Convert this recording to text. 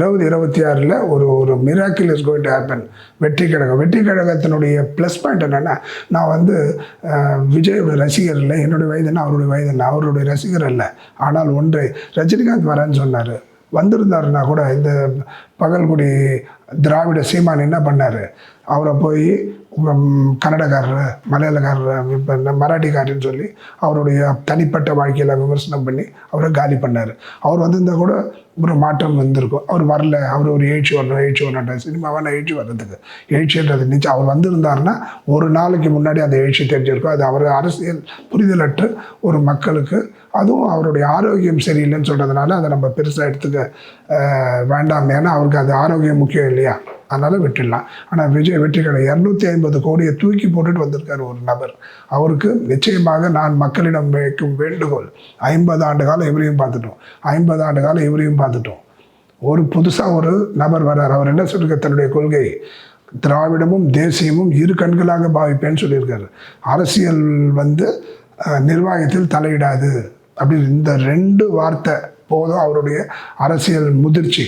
இருபது இருபத்தி ஆறில் ஒரு ஒரு miracle is going to happen வெற்றி கழகம். வெற்றி கழகத்தினுடைய ப்ளஸ் பாயிண்ட் என்னென்னா நான் வந்து விஜயோட ரசிகர் இல்லை. என்னுடைய வயது என்ன? அவருடைய வயது என்ன? அவருடைய ரசிகர் அல்ல. ஆனால் ஒன்றை ரஜினிகாந்த் வரேன்னு சொன்னார். வந்திருந்தாருன்னா கூட இந்த பகல்குடி திராவிட சீமான் என்ன பண்ணார்? அவரை போய் கன்னடக்காரர் மலையாளக்காரர் மராட்டிக்காரன்னு சொல்லி அவருடைய தனிப்பட்ட வாழ்க்கையில் விமர்சனம் பண்ணி அவரை காலி பண்ணார். அவர் வந்திருந்தா கூட ஒரு மாற்றம் வந்திருக்கும். அவர் வரல. அவர் ஒரு எழுச்சி வரணும் எழுச்சி வரணும் சினிமாவான எழுச்சி வர்றதுக்கு. எழுச்சின்றது நிச்சயம் அவர் வந்திருந்தாருன்னா ஒரு நாளைக்கு முன்னாடி அந்த எழுச்சி தெரிஞ்சிருக்கும். அது அவர் அரசியல் புரிதலற்று ஒரு மக்களுக்கு அதுவும் அவருடைய ஆரோக்கியம் சரியில்லைன்னு சொல்கிறதுனால அதை நம்ம பெருசாக எடுத்துக்க வேண்டாம். ஏன்னா அவருக்கு அது ஆரோக்கியம் முக்கியம் இல்லையா? அதனால் வெற்றிடலாம் ஆனால் விஜய் வெற்றி கடை இரநூத்தி ஐம்பது கோடியை தூக்கி போட்டுட்டு வந்திருக்கார் ஒரு நபர். அவருக்கு நிச்சயமாக நான் மக்களிடம் வைக்கும் வேண்டுகோள். ஐம்பது ஆண்டு காலம் இவரையும் பார்த்துட்டோம். ஐம்பது ஆண்டு காலம் இவரையும் பார்த்துட்டோம். ஒரு புதுசாக ஒரு நபர் வர்றார். அவர் என்ன சொல்லியிருக்க தன்னுடைய கொள்கை திராவிடமும் தேசியமும் இரு கண்களாக பாவிப்பேன்னு சொல்லியிருக்காரு. அரசியல் வந்து நிர்வாகத்தில் தலையிடாது. அப்படின்னு இந்த ரெண்டு வார்த்தை போதும் அவருடைய அரசியல் முதிர்ச்சி.